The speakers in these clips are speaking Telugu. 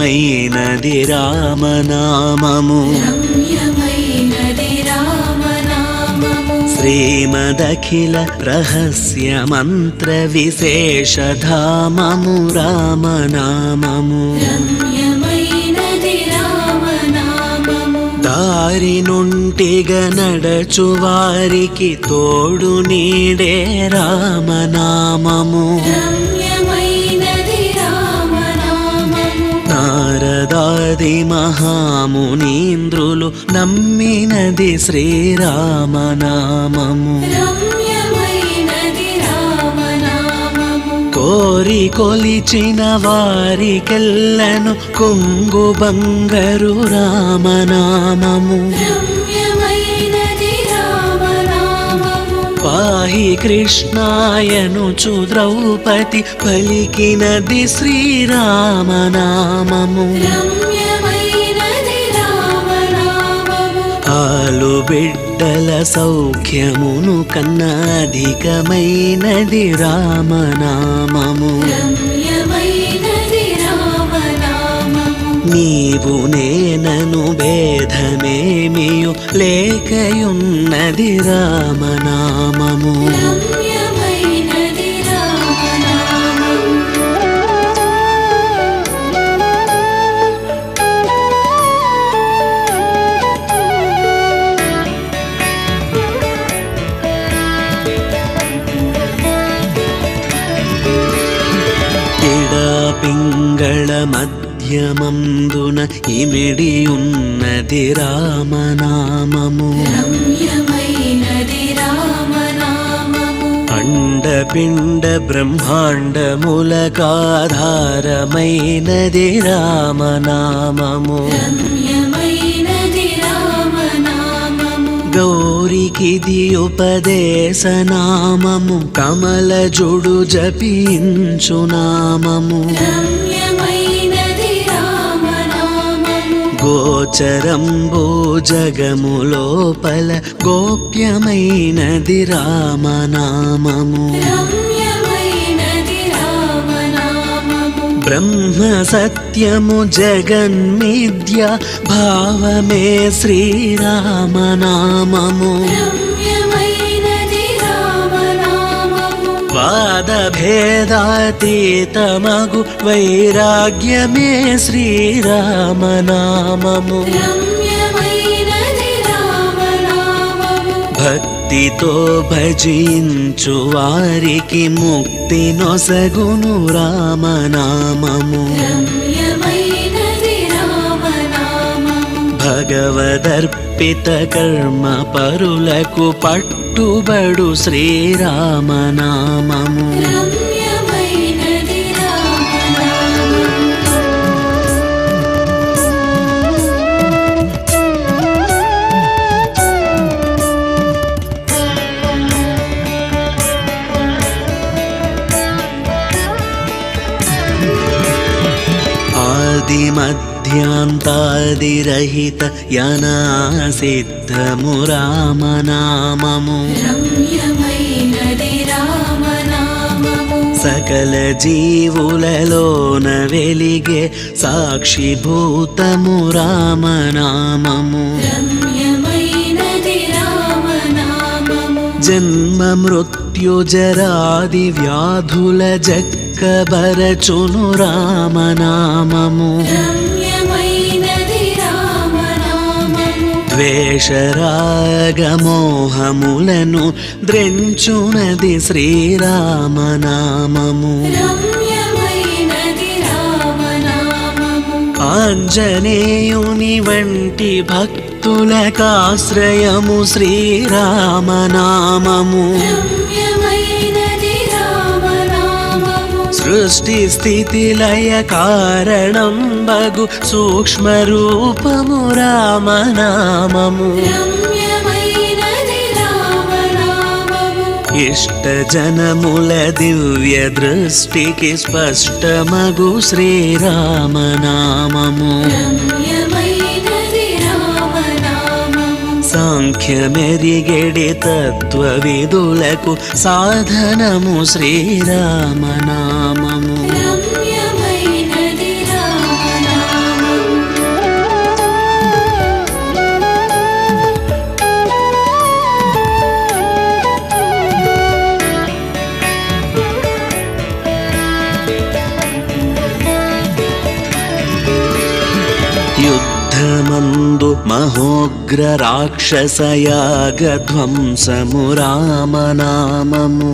రమ్యమైనది రామనామము. శ్రీమదఖిల రహస్య మంత్ర విశేషధామము రామనామము. దారి నుంటిగ నడచు వారికి తోడు నీడే రామనామము. నారదాది మహామునీంద్రులు నమ్మినది శ్రీరామనామము. కోరి కొలిచిన వారికెల్లను కొంగు బంగరు రామనామము. పాహి కృష్ణాయను చు ద్రౌపది పలికినది శ్రీరామనామము. ఆలు బిడ్డల సౌఖ్యమును కన్నా అధికమైనది రామనామము. నీవు నేనను భేదమేమియు లేకయున్నది రామనామము. పింగళ మధ్యమందున ఇమిడియున్నది రామనామము. రమ్యమైనది రామనామము. అండపిండ బ్రహ్మాండములకాధారమైనది రామనామము. గౌరికిది ఉపదేశనామము. కమలజుడు జపించు నామము. గోచరంబో జగము లోపల గోప్యమైనది రామనామము. బ్రహ్మ సత్యము జగన్మిథ్య భావమే శ్రీరామనామము. రామనామము వాదభేదాతీతమగు వైరాగ్యమే శ్రీరామనామము భక్తితో భజించు వారికి ముక్తి నొసగును రామనామము. భగవదర్పిత కర్మ పరులకు పట్టుబడు శ్రీరామనామము. మధ్యాంతాదిరహిత యనా సిద్ధము రామనామము. సకల జీవులలోన వెలిగే సాక్షిభూతము రామనామము. జన్మ మృత్యు జరాది వ్యాధుల జక్కబరచును రామనామము. ద్వేషరాగమోహములను ద్రెంచునది శ్రీరామనామము. ఆంజనేయుని వంటి భక్తులకాశ్రయము శ్రీరామనామము. సృష్టి స్థితి లయ కారణం బగు సూక్ష్మ రూపము రామనామము. ఇష్ట జనముల దివ్య దృష్టికి స్పష్టమగు శ్రీరామనామము. సాంఖ్యమెరిగెడి తత్వవిధులకు సాధనము శ్రీరామనామము. మహోగ్ర రాక్షసయాగధ్వంసము రామనామము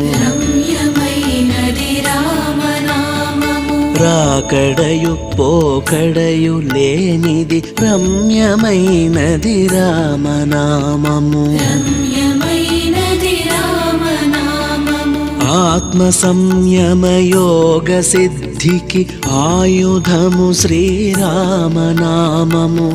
రాకడయు పోకడయు లేనిది రమ్యమైనది రామనామము ఆత్మ సంయమ యోగ సిద్ధికి ఆయుధము శ్రీరామనామము.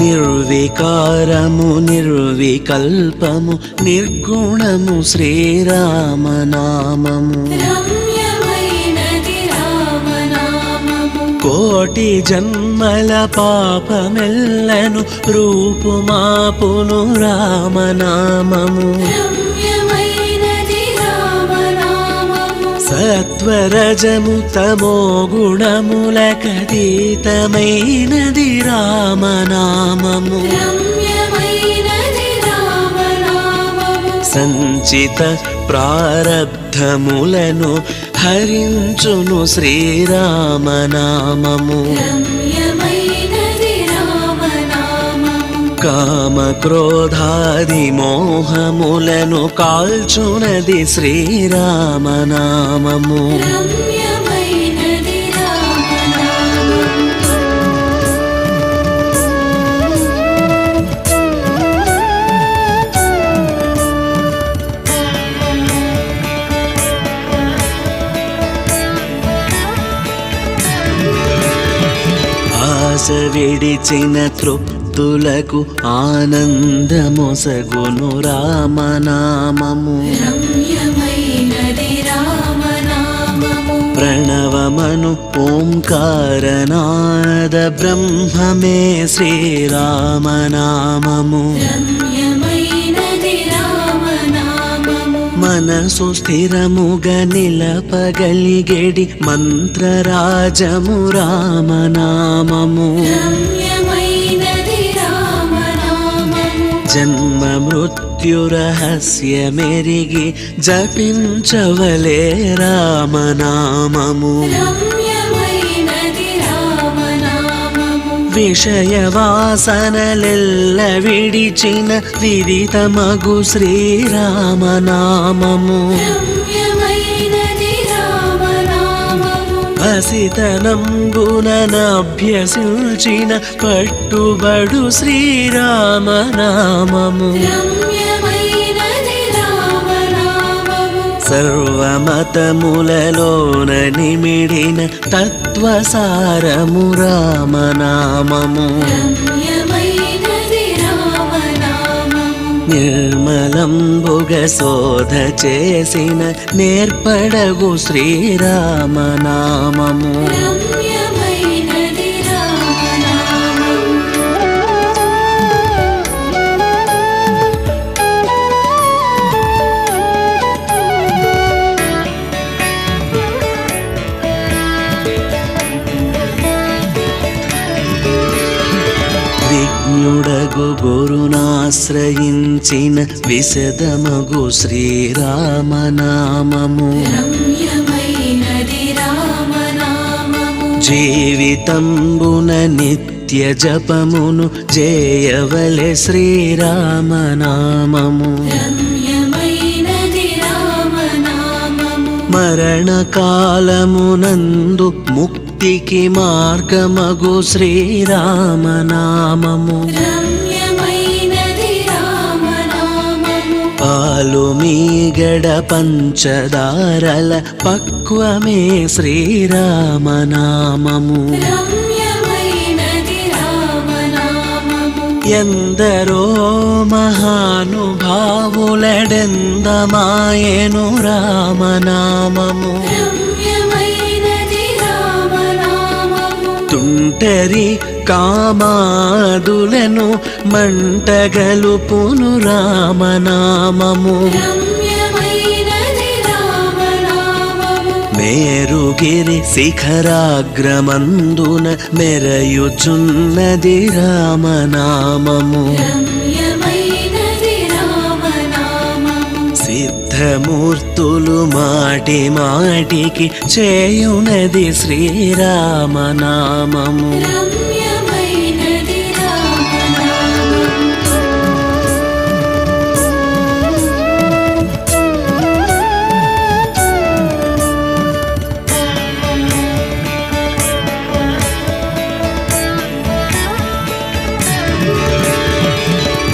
నిర్వికారము నిర్వికల్పము నిర్గుణము శ్రీరామనామము. కోటి జన్మల పాపమెల్లను రూపుమాపును రామనామము. సత్వరజము తమో గుణములకతీతమైనది రామనామము. సంచిత ప్రారబ్ధములను హరించును శ్రీరామనామము. కామ క్రోధాది మోహములను కాల్చునది శ్రీరామనామము. రమ్య ఆశ విడిచిన తృప్తులకు ఆనందమొసగును రామనామము. ప్రణవమను ఓంకారనాద బ్రహ్మమే శ్రీరామనామము. మనసు స్థిరముగా నిలపగలిగేడి మంత్రరాజము రామనామము. జన్మ మృత్యు రహస్యమెరిగి జపించవలే రామనామము. విషయవాసనలెల్ల విడిచిన విదితమగు శ్రీరామనామము అసితనంబుననభ్యసించిన పట్టుబడు శ్రీరామనామము సర్వమతములలోన నిమిడిన తత్వసారము రామనామము. నిర్మలంబుగ శోధ చేసిన నేర్పడగు శ్రీరామనామము. గురునాశ్రయించిన విశదమగు శ్రీరామనామము. జీవితంబున నిత్య జపమును జయవలె శ్రీరామనామము. మరణకాలమునందు ముక్తికి మార్గమగు శ్రీరామనామము. మీగడ పంచదారల పక్వమే శ్రీరామనామము ఎందరో మహానుభావులడెందమాయను రామనామము తుంటరి కామాదులను మంటగలుపును రామనామము మేరుగిరి శిఖరాగ్రమందున మెరయుచున్నది రామనామము. సిద్ధమూర్తులు మాటి మాటికి చేయునది శ్రీరామనామము.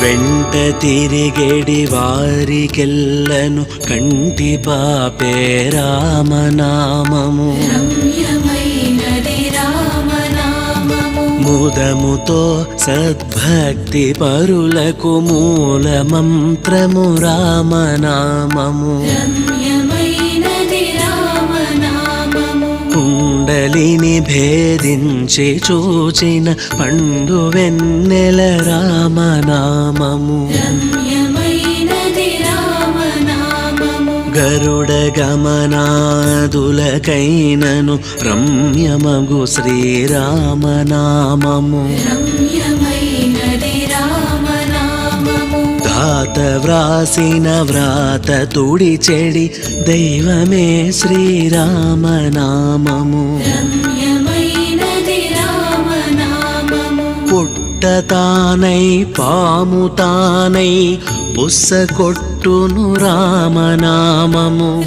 వెంట తిరిగెడి వారికెల్లను కంటి పాపే రామనామము. ముదముతో సద్భక్తి పరులకు మూల మంత్రము రామనామము కుండలిని భేదించి చూచిన పండు వెన్నెల రామనామము. గరుడ గమనాదులకైనను రమ్యమగు శ్రీరామనామము. రమ్యమైనది తాత వ్రాసిన వ్రాత తుడి చెడి దైవమే శ్రీరామనామము. పుట్ట తానై పాము తానై బుస్స కొట్టును రామనామము.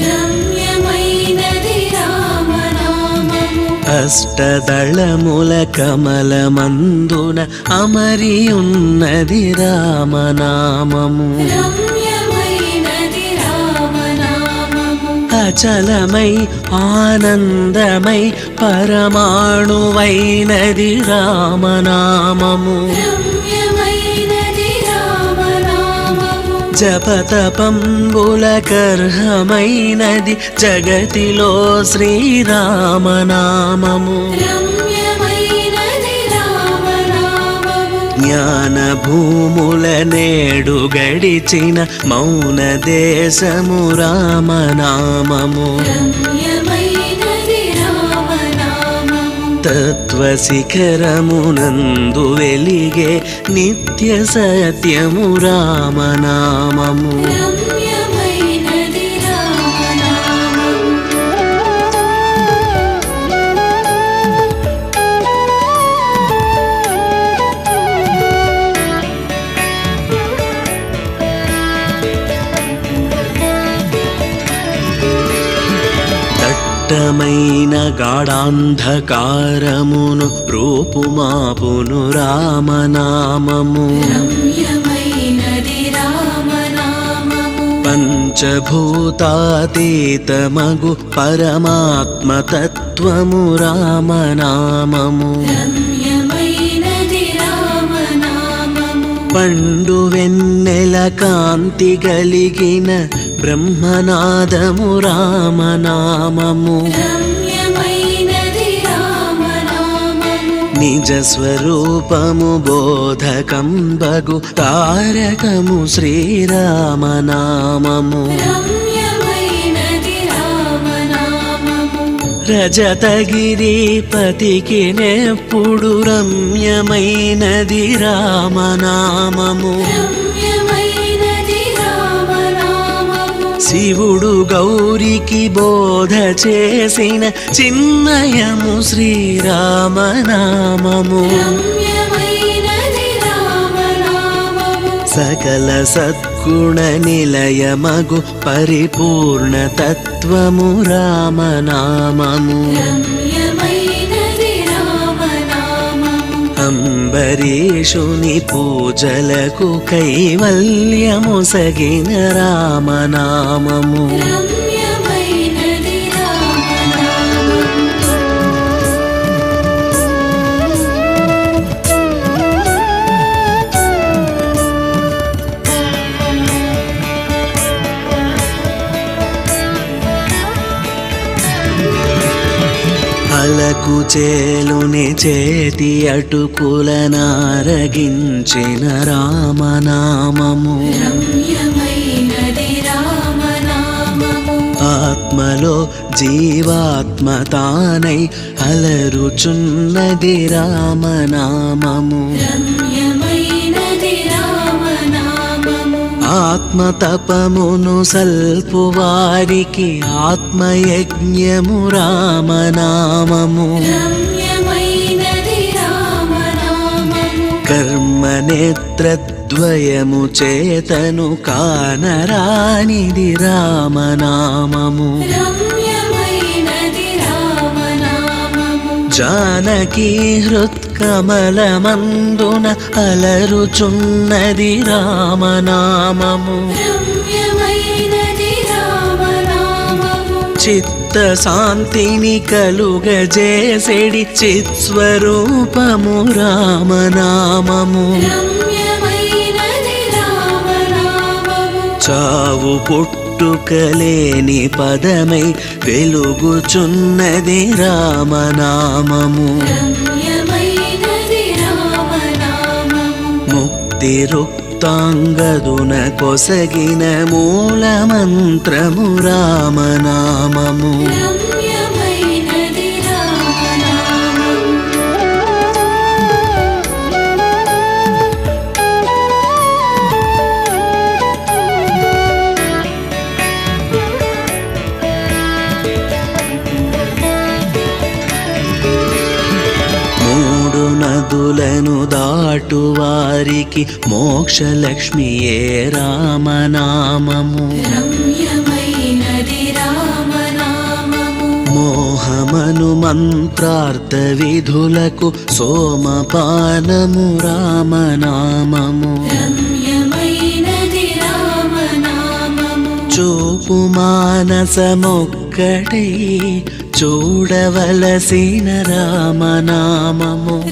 అష్టదళముల కమలమందున అమరి ఉన్నది రామనామము రమ్యమైనది రామనామము అచలమై ఆనందమై పరమాణువైనది రామనామము జపతపంబులకర్హమైనది జగతిలో శ్రీరామనామము. జ్ఞాన భూముల నేడు గడిచిన మౌన దేశము రామనామము. రామనామము తత్వశిఖరమునందు వెలిగే నిత్య సత్యము రామనామము. దట్టమైన గాఢాంధకారమును రూపుమాపును రామనామము. పంచభూతాతీతమగు పరమాత్మ తత్వము రామనామము. పండు వెన్నెల కాంతి కలిగిన బ్రహ్మనాదము రామనామము. నిజ స్వరూపము బోధకంబగు తారకము శ్రీరామనామము. రజతగిరిపతికి నెప్పుడు రమ్యమైనది రామనామము. శివుడు గౌరికి బోధ చేసిన చిన్మయము శ్రీరామనామము. సకల సద్గుణ నిలయమగు పరిపూర్ణ తత్వము రామనామము. అంబరీషుని పూజలకు కైవల్యము సగిన రామనామము. అలకు చేలుని చేతి అటుకుల నారగించిన రామనామము రామనామము. ఆత్మలో జీవాత్మ తానై అలరుచున్నది రామనామము. రామనామము ఆత్మ తపమును సల్పు వారికి ఆత్మయజ్ఞము రామనామము. రమ్యమైనది రామనామము. కర్మ నేత్రద్వయము చేతను కానరానిది రామనామము. రమ్యమైనది జానకి హృత్కమలమందున అలరుచున్నది రామనామము. చిత్త శాంతిని కలుగజేసెడి చిత్స్వరూపము రామనామము. రమ్యమైనది రామనామము. చావు పుట్టుకలేని పదమై వెలుగుచున్నది రామనామము. ముక్తి రుక్తాంగదున కొసగిన మూలమంత్రము రామనామము. నదులను దాటు వారికి మోక్షలక్ష్మియే రామనామము? మోహమను మంత్రార్థ విధులకు సోమపానము రామనామము. చూపు మానసమొక్కటై చూడవలసిన రామనామము.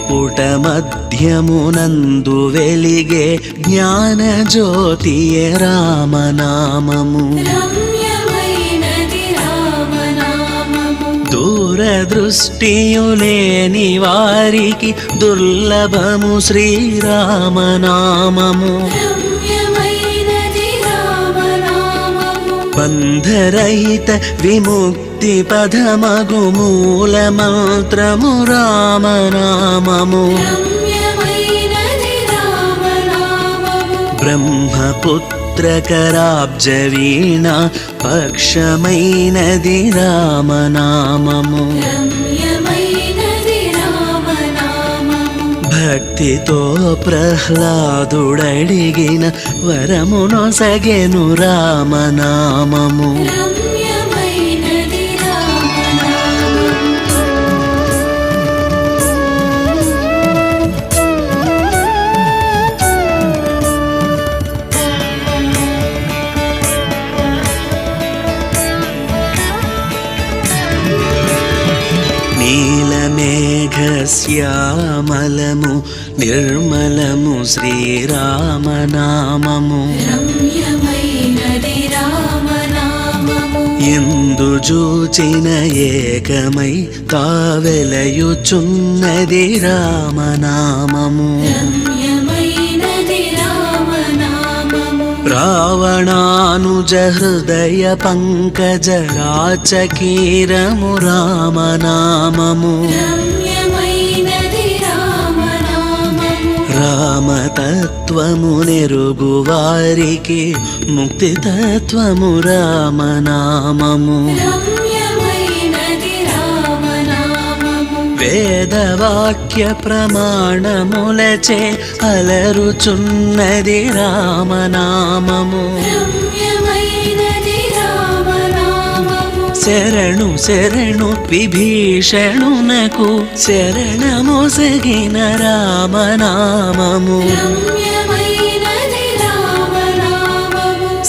త్రిపుట మధ్యమునందు వెలిగే జ్ఞాన జ్యోతియే రామనామము రామనామము దూరదృష్టియులేని వారికి దుర్లభము శ్రీరామనామము బంధరహిత విముక్తి పదమగు మూల మంత్రము రామనామము. రమ్యమైనది రామనామము. బ్రహ్మపుత్రకరాబ్జ వీణ పక్షమైనది రామనామము. భక్తితో ప్రహ్లాదుడడిగిన వరమునొసగెను రామనామము. నీలమేఘశ్యామలము నిర్మలము శ్రీరామనామము. ఎందు చూచిన ఏకమై తావెలయుచున్నది రామనామము. రావణానుజ హృదయ పంకజ రాచకీరము రామనామము. రామతత్వము నెరుగు వారికి ముక్తి తత్వము రామనామము. రమ్యమైనది రామనామము. వేదవాక్య ప్రమాణములచే అలరుచున్నది రామనామము. శరణు శరణు విభీషణునకు శరణమొసగిన రామనామము.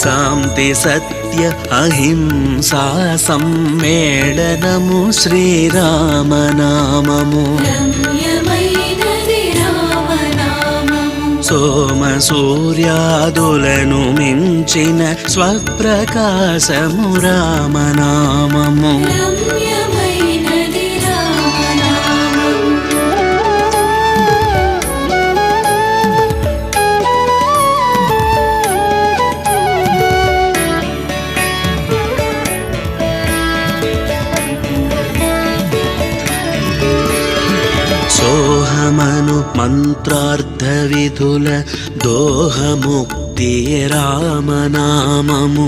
శాంతి సత్య అహింసా సమ్మేళనము శ్రీరామనామము. రమ్యమైనది సోమ సూర్యాదులను మించిన స్వప్రకాశము రామనామము. సోహమను మంత్రార్థ విధుల దోహముక్తి రామనామము.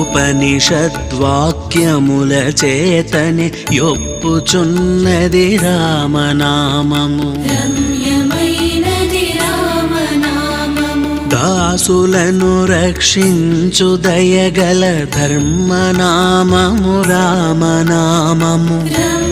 ఉపనిషద్వాక్యముల చేతని యొప్పుచున్నది రామనామము రామనామము. దాసులను రక్షించు దయగల ధర్మనామము రామనామము.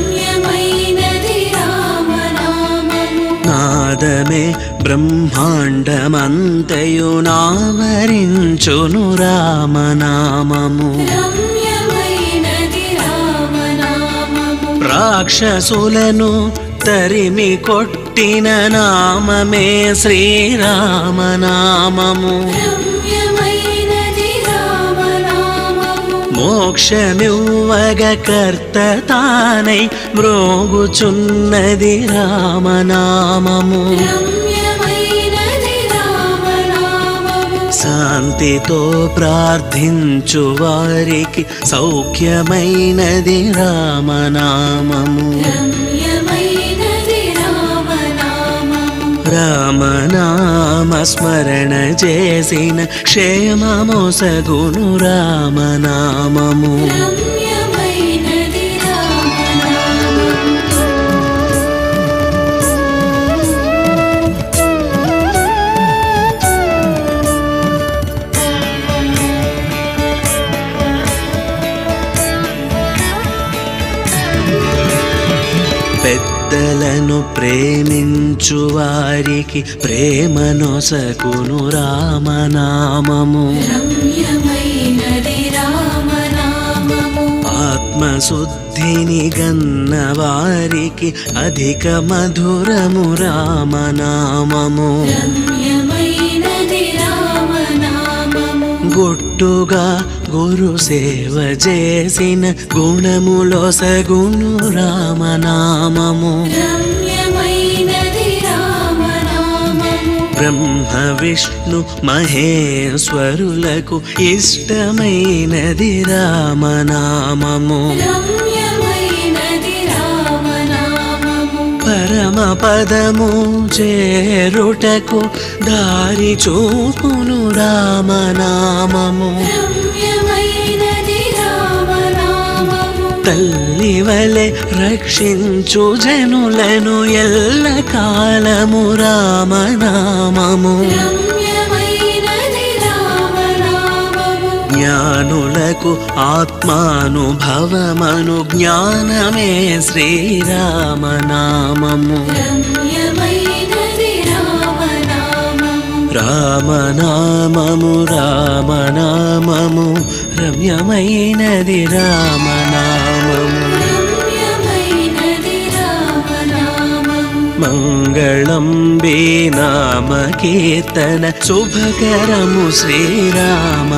నాదమే బ్రహ్మాండమంతయు నావరించును రామనామము. రమ్యమైనది రామనామము. రాక్షసులను తరిమి కొట్టిన నామమే శ్రీరామనామము. మోక్షమివ్వగ కర్త తానై మ్రోగుచున్నది రామనామము. శాంతితో ప్రార్థించు వారికి సౌఖ్యమైనది రామనామము. రామనామము రామనామ స్మరణ చేసిన క్షేమమోసగును రామనామము. ప్రేమించు వారికి ప్రేమనొసగును రామనామము. ఆత్మశుద్ధిని గన్న వారికి అధిక మధురము రామనామము. గుట్టుగా గురు సేవ చేసిన గుణములొసగును రామనామము. బ్రహ్మ విష్ణు మహేశ్వరులకు ఇష్టమైనది రామనామము. పరమ పదము చేరుటకు దారి చూపును రామనామము. రామనామము తల్లి వలె రక్షించు జనులను ఎల్ల కాలము రామనామము. జ్ఞానులకు ఆత్మానుభవమను జ్ఞానమే శ్రీరామనామము. రామనామము రామనామము రమ్యమైనది రామనామము. మంగళం నామ కీర్తన శుభకరము శ్రీరామనామము.